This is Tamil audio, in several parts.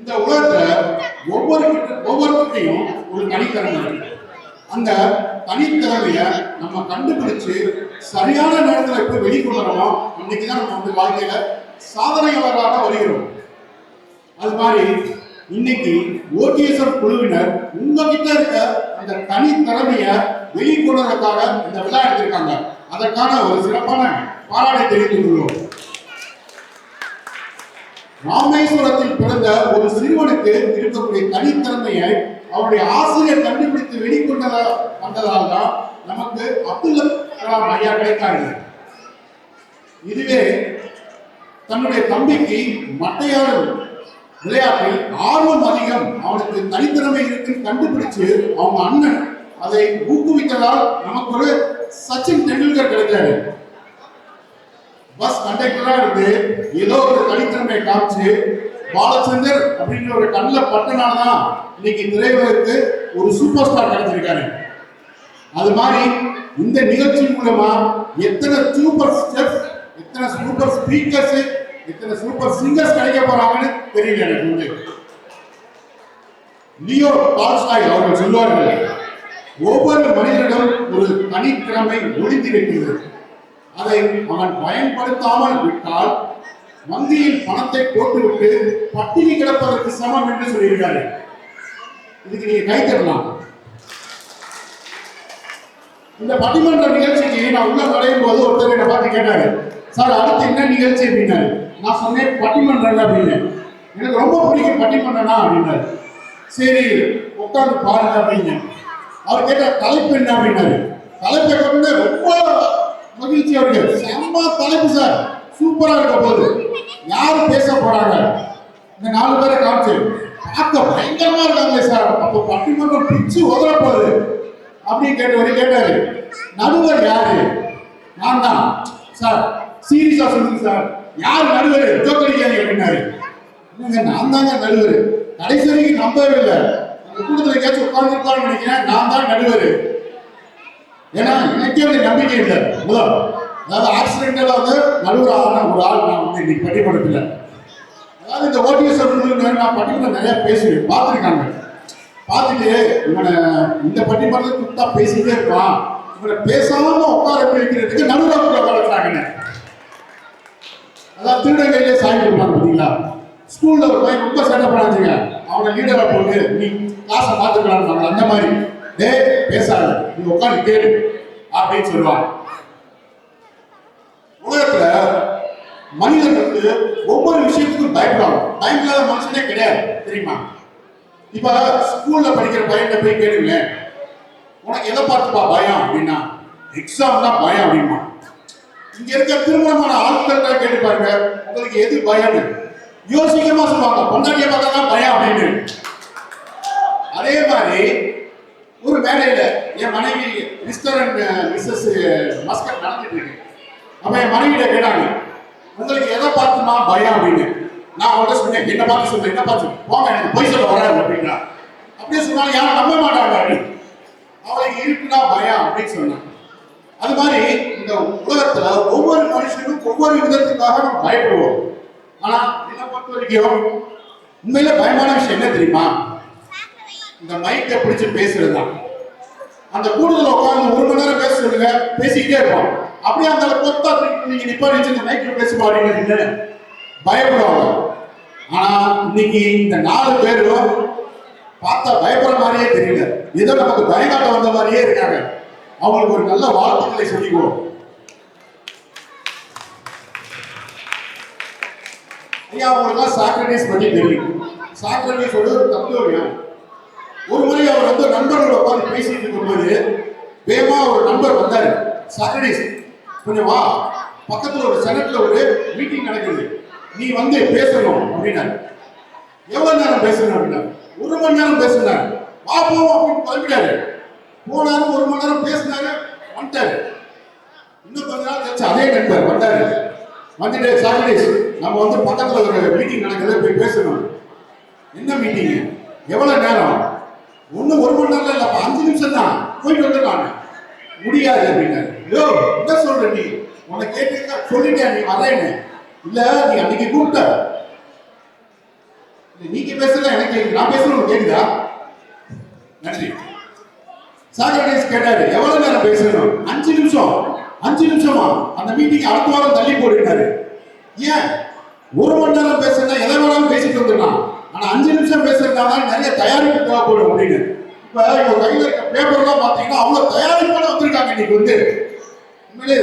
இந்த உலகத்துல ஒவ்வொரு ஒவ்வொருத்தையும் ஒரு தனித்திறமை இருக்கு. அந்த தனித்திறமைய நம்ம கண்டுபிடிச்சு சரியான நேரத்துல எப்படி வெளிக்கொண்டு வரோமோ தான் நம்ம வந்து வாழ்க்கையில சாதனையாளராக வருகிறோம். அது மாதிரி இன்னைக்கு ஓடிஎஸ்எஃப் குழுவினர் உங்ககிட்ட இருக்க அந்த தனித்திறமைய வெளிக்கொள்வதற்காக இந்த விழா எடுத்திருக்காங்க. அதற்கான ஒரு சிறப்பான பாராட்டை தெரிவித்துக் கொள்வோம் ராமேஸ்வரத்தில் பிறந்த ஒரு சிறுவனுக்கு இருக்கக்கூடிய தனித்திறமையை அவருடைய ஆசிரியர் கண்டுபிடித்து வெளிக்கொண்டதா வந்ததால் தான் நமக்கு அப்துல் கலாம் ஐயா கிடைத்தார்கள். இதுவே தன்னுடைய தம்பிக்கு மட்டையாடு விளையாட்டில் ஆர்வம் அதிகம். அவனுக்கு தனித்திறமை இருக்கு கண்டுபிடிச்சு அவங்க அண்ணன் அதை ஊக்குவித்ததால் நமக்கு ஒரு சச்சின் டெண்டுல்கர் கிடைத்தாரு. பஸ் கண்டக்டரா இருந்து ஏதோ ஒரு தனித்திறமையை காமிச்சு பாலச்சந்தர் அப்படின்ற ஒரு கண்ணில் பட்டனால்தான் இன்னைக்கு திரையுலகிற்கு ஒரு சூப்பர் ஸ்டார் கிடைச்சிருக்காரு. அது மாதிரி இந்த நிகழ்ச்சி மூலமா எத்தனை சூப்பர் ஸ்டெப்ஸ் எத்தனை சூப்பர் ஸ்பீக்கர்ஸ் எத்தனை சூப்பர் சிங்கர்ஸ் கிடைக்க போறாங்கன்னு தெரியல எனக்கு வந்து. லியோ டால்ஸ்டாய் அவர்கள் சொல்வார்கள் ஒவ்வொரு மனிதனிடம் ஒரு தனித்திறமை ஒளிந்திருக்கிறது அதை அவன் பயன்படுத்தாமல் விட்டால் வங்கியில் பணத்தை போட்டுவிட்டு பட்டினி கிடப்பதற்கு சமம் என்று சொல்லியிருக்காரு. இதுக்கு நீங்க கை தரலாம் இந்த பட்டிமன்ற நிகழ்ச்சிக்கு நான் உள்ள நுழையும் போது ஒருத்தர் என்ன பார்த்து கேட்டாரு சார் அடுத்து என்ன நிகழ்ச்சி? அப்படின்னாரு. நான் சொன்னேன் பட்டிமன்றம் அப்படின்னு. எனக்கு ரொம்ப பிடிக்கும் பட்டிமன்றம்னா அப்படின்னாரு. சரி உட்காந்து பாருங்க அப்படின்னு அவர் கேட்ட தலைப்பு என்ன அப்படின்னாரு. தலைப்பை கொண்டு ரொம்ப திருச்சி அவர்கள். செம்ம தலைப்பு சார். சூப்பரா இருக்க போகுது. யாரு பேச போறாங்க? இந்த நாலு பேரை காமிச்சு. பார்க்க பயங்கரமா இருக்காங்களே சார். அப்போ பட்டிமன்றம் பிச்சு உதற போகுது. அப்படின்னு கேட்டவர் கேட்டாரு. நடுவர் யாரு? நான் தான். சார் சீரியஸா சொல்லுங்க சார். யார் நடுவர்? ஜோக்கடிக்காதீங்க அப்படின்னாரு. நான் தாங்க நடுவர். கடைசி வரைக்கும் நம்பவே இல்லை. அந்த கூட்டத்தில் எங்கேயாச்சும் உட்கார்ந்துருப்பான்னு நினைக்கிறேன். நான் தான் நடுவர். ஏன்னா எனக்கே ஒரு நம்பிக்கை இல்லை. முதல் அதாவது ஆக்சிடென்டலா வந்து நடுவர் ஆன ஒரு ஆள் நான் வந்து இன்னைக்கு பட்டிமன்றத்தில் அதாவது இந்த ஓடிஎஸ் நான் பட்டிமன்றம் நிறைய பேசுவேன் பார்த்துருக்காங்க. பார்த்துட்டு இவனை இந்த பட்டிமன்றத்தை கூப்பிட்டா பேசிட்டே இருப்பான். இவனை பேசாம உட்கார வைக்கிறதுக்கு நடுவர் உட்கார வச்சாங்கன்னு அதாவது திருநங்கையிலே சாய் கொடுப்பாங்க பார்த்தீங்களா? ஸ்கூல்ல ஒரு பையன் ரொம்ப சேட்டை பண்ணாச்சுங்க அவனை லீடரா போட்டு நீ காசை பார்த்துக்கலாம் அந்த மாதிரி. டே பேசாத. நீ உட்காந்து கேளு. அப்படின்னு சொல்லுவாங்க. உலகத்துல மனிதர்களுக்கு ஒவ்வொரு விஷயத்துக்கும் பயப்படுவாங்க பயமில்லாத மனுஷனே கிடையாது தெரியுமா? இப்ப ஸ்கூல்ல படிக்கிற பையன் போய் கேளுங்க உனக்கு எதை பார்த்துப்பா பயம் அப்படின்னா எக்ஸாம் தான் பயம் அப்படிமா இங்க இருக்க திருமணமான ஆட்கள்கிட்ட கேட்டு பாருங்க உங்களுக்கு எது பயம்னு. யோசிக்கமா சொல்லுவாங்க பொண்டாட்டிய பார்த்தா தான் பயம் அப்படின்னு. அதே மாதிரி மேடையில என் மனைவி மிஸ்டர் அண்ட் மிஸ்ஸஸ் மஸ்கட் நடந்துட்டு இருக்கு அப்ப என் மனைவியிட கேட்டாங்க உங்களுக்கு எதை பார்த்துமா பயம் அப்படின்னு. நான் அவங்கள்ட்ட சொன்னேன் என்ன பார்த்து சொல்ல என்ன பார்த்து போங்க எனக்கு பொய் சொல்ல வராது அப்படின்னா. அப்படியே சொன்னாலும் யாரும் நம்ப மாட்டாங்க. அப்படின்னு. அவளுக்கு இருக்குன்னா பயம் அப்படின்னு சொன்னாங்க. அது மாதிரி இந்த உலகத்துல ஒவ்வொரு மனுஷனுக்கும் ஒவ்வொரு விதத்துக்காக நம்ம பயப்படுவோம். ஆனா என்னை பொறுத்த வரைக்கும் உண்மையில பயமான விஷயம் என்ன தெரியுமா? இந்த மைக்கை பிடிச்சு பேசுறது தான் அந்த கூடுதல் உட்காந்து ஒரு மணி நேரம் பேச சொல்லுங்க பேசிக்கிட்டே இருப்போம். அப்படியே அந்த கொத்தா தூக்கி நீங்க நிப்பாட்டி இந்த மைக்கில் பேச மாட்டீங்க பயப்படுவாங்க ஆனா இன்னைக்கு இந்த நாலு பேரும் பார்த்தா பயப்படுற மாதிரியே தெரியல. ஏதோ நமக்கு பயங்காட்ட வந்த மாதிரியே இருக்காங்க. அவங்களுக்கு ஒரு நல்ல வாழ்த்துக்களை சொல்லிக்குவோம். ஐயா அவங்களுக்கு சாக்ரட்டிஸ் பற்றி தெரியும். சாக்ரட்டிஸ் ஒரு தத்துவம். ஒரு முறை அவர் வந்து நண்பர்கள் உட்காந்து பேசிட்டு இருக்கும்போது வேகமா ஒரு நண்பர் வந்தாரு. சாட்டர்டேஸ் கொஞ்சம் வா. பக்கத்துல ஒரு செனட்ல ஒரு மீட்டிங் நடக்குது. நீ வந்து பேசணும் அப்படின்னாரு. எவ்வளவு நேரம் பேசணும்? அப்படின்னா ஒரு மணி நேரம் பேசினாரு வா போவோம் அப்படின்னு கிளம்பிட்டாரு. போனாரு ஒரு மணி நேரம் பேசினாரு வந்துட்டாரு. இன்னும் கொஞ்ச நாள் கழிச்சு அதே நண்பர் வந்தாரு. வந்துட்டு சாட்டர்டேஸ் நம்ம வந்து பக்கத்துல ஒரு மீட்டிங் நடக்குது போய் பேசணும். என்ன மீட்டிங் எவ்வளவு நேரம்? ஒண்ணு ஒரு மணி நேரம் இல்லைப்பா. அஞ்சு நிமிஷம் தான். போயிட்டு வந்துடலாம் முடியாது அப்படின்னாரு. ஐயோ என்ன சொல்ற நீ? உன்னை கேட்டு சொல்லிட்டேன். நீ வரேன்னு. இல்ல நீ அன்னைக்கு கூப்பிட்ட. நீங்க பேசல எனக்கு கேக்குது. நான் பேசுறது கேட்குதா கேக்குதா? நன்றி. சாக்ரட்டிஸ் கேட்டாரு எவ்வளவு நேரம் பேசணும்? அஞ்சு நிமிஷம். அஞ்சு நிமிஷமா? அந்த மீட்டிங் அடுத்த வாரம் தள்ளி போட்டுட்டாரு ஏன்? ஒரு மணி நேரம் பேசுறதா எதை வேணாலும் பேசிட்டு வந்துடலாம் ஆனா அஞ்சு நிமிஷம் பேசுறதுனால நிறைய தயாரிப்பு தேவைப்படும் அப்படின்னு. இப்ப இவங்க கையில் இருக்க பேப்பர்லாம் பாத்தீங்கன்னா அவ்வளவு தயாரிப்போட வந்திருக்காங்க இன்னைக்கு வந்து. உண்மையிலே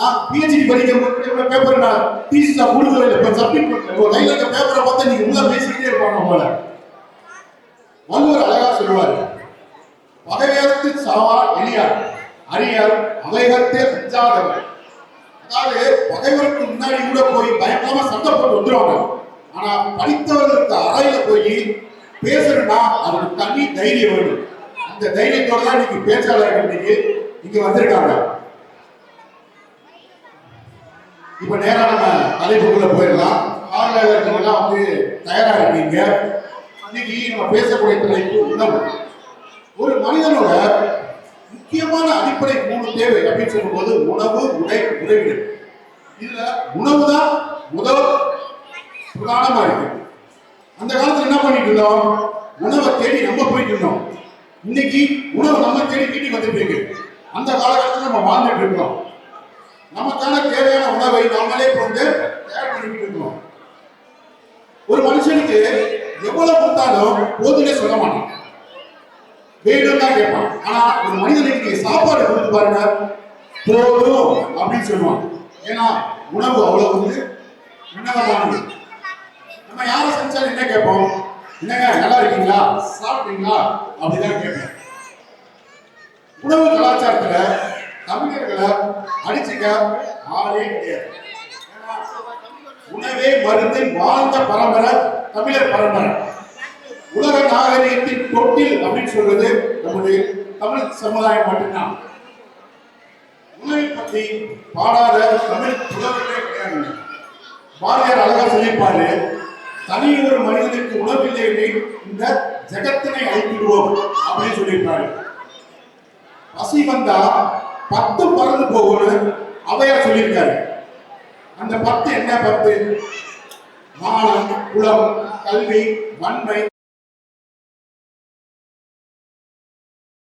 நான் பிஹெச்டி படிக்கும் போது பேப்பர் நான் தீசிஸ் கொடுக்கல இல்லை. இப்போ சப்மிட் பண்ணேன் உங்க கையில இருக்க பேப்பரை பார்த்து நீங்க உள்ள பேசிக்கிட்டே இருப்பாங்க போல. வள்ளுவர் அழகா சொல்லுவார் பகையத்து சாவா எளியார் அரியார் அவைகத்தே சஞ்சாதவர் அதாவது பகைவருக்கு முன்னாடி கூட போய் பயங்கரமா சண்டை போட்டு வந்துருவாங்க. ஆனா படித்தவர்களுக்கு அறையில போய் பேசணும்னா அவருக்கு தனி தைரியம் வேணும். அந்த தைரியத்தோட தான் இன்னைக்கு பேச்சாளர்கள் இன்னைக்கு இங்க வந்திருக்காங்க. இப்ப நேரா நம்ம தலைப்புக்குள்ள போயிடலாம். பார்வையாளர்கள் வந்து தயாரா இருக்கீங்க. இன்னைக்கு நம்ம பேசக்கூடிய தலைப்பு உணவு. ஒரு மனிதனோட முக்கியமான அடிப்படை மூணு தேவை அப்படின்னு சொல்லும்போது உணவு உடை உறைவிடு இதுல உணவு தான் முதல் பிரதானமா இருக்கு அந்த காலத்துல என்ன பண்ணிட்டு இருந்தோம்? உணவை தேடி நம்ம போயிட்டு இருந்தோம். இன்னைக்கு உணவு நம்ம தேடி வீட்டுக்கு வந்துட்டு இருக்கு அந்த காலகட்டத்தில் நம்ம வாழ்ந்துட்டு இருக்கோம் நமக்கான தேவையான உணவை நாமளே கொண்டு வந்து தயார் பண்ணிட்டு இருக்கோம். ஒரு மனுஷனுக்கு எவ்வளவு கொடுத்தாலும் போதுனே சொல்ல மாட்டான். வேணும் தான் கேட்பான். ஆனா ஒரு மனிதனுக்கு நீங்க சாப்பாடு கொடுத்து பாருங்க போதும் அப்படின்னு சொல்லுவான். ஏன்னா உணவு அவ்வளவு வந்து உன்னதமானது நம்ம யாரை செஞ்சாலும் என்ன கேட்போம்? என்னங்க நல்லா இருக்கீங்களா? சாப்பிட்டீங்களா? அப்படிதான் கேட்போம் உணவு கலாச்சாரத்துல தமிழர்களை அடிச்சுக்க ஆளே கிடையாது. உணவே மருந்து வாழ்ந்த பரம்பரை தமிழர் பரம்பரை. உலக நாகரிகத்தின் தொட்டில் அப்படின்னு சொல்றது நம்முடைய தமிழ் சமுதாயம் மட்டும்தான். உணவை பத்தி பாடாத தமிழ் புலவர்களே கிடையாது. பாரதியார் அழகா சொல்லியிருப்பாரு தனி ஒரு மனிதனுக்கு உணவில்லை இந்த ஜெகத்தினை அழித்திடுவோம் அப்படின்னு சொல்லியிருப்பாரு பசி வந்தா பத்து பறந்து போகும்னு அவையார் சொல்லியிருக்காரு. அந்த பத்து என்ன பத்து? மானம் குலம் கல்வி வன்மை